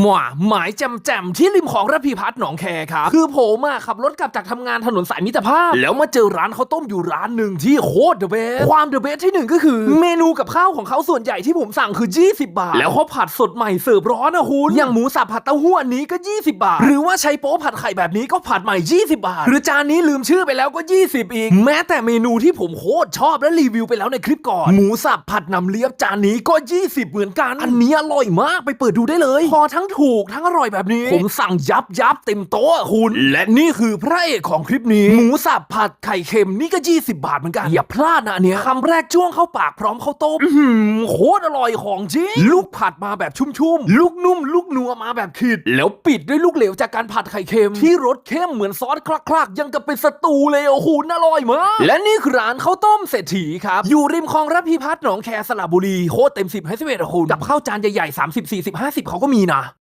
หมาหมายแจำแจมๆที่ริมของระพีพัฒน์หนองแคครับ คือผมอะขับรถกลับจากทำงานถนนสายมิตรภาพ แล้วมาเจอร้านข้าวต้มอยู่ร้านหนึ่งที่โคตรเดอะเบสความเดอะเบสที่หนึ่งก็คือ เมนูกับข้าวของเขาส่วนใหญ่ที่ผมสั่งคือ 20 บาท แล้วเขาผัดสดใหม่เสิร์ฟร้อนนะคุณอย่างหมูสับผัดเต้าหู้อันนี้ก็ 20 บาท หรือว่าใช้โป๊ผัดไข่แบบนี้ก็ผัดใหม่ 20 บาท หรือจานนี้ลืมชื่อไปแล้วก็ 20 อีก แม้แต่เมนูที่ผมโคตรชอบและรีวิวไปแล้วในคลิปก่อนหมูสับผัดน้ำเลียบจานนี้ก็ 20 เหมือนกัน อันนี้อร่อยมากไปเปิดดูได้เลยพอทั้งถูกทั้งอร่อยแบบนี้ ผมสั่งยับยับเต็มโต๊ะอะคุณ และนี่คือพระเอกของคลิปนี้ หมูสับผัดไข่เค็มนี่ก็ 20 บาทเหมือนกัน อย่าพลาดนะอันเนี้ยคำแรกจ้วงเข้าปากพร้อมข้าวต้มอื้อหือโคตรอร่อยของจริงลูกผัดมาแบบชุ่มๆ ลูกนุ่ม ลูกนัวมาแบบขีด แล้วปิดด้วยลูกเหลวจากการผัดไข่เค็ม ที่รสเข้มเหมือนซอสคลักๆ ยังกับเป็นสตูเลยโอ้โหน่าอร่อยมากและนี่คือร้านข้าวต้มเศรษฐีครับอยู่ริมคลองระพีพัฒน์หนองแคสระบุรีโคตรเต็มสิบให้สิบเอ็ดอะคุณกับข้าวจานใหญ่ๆ30 40 50เขาก็มีนะ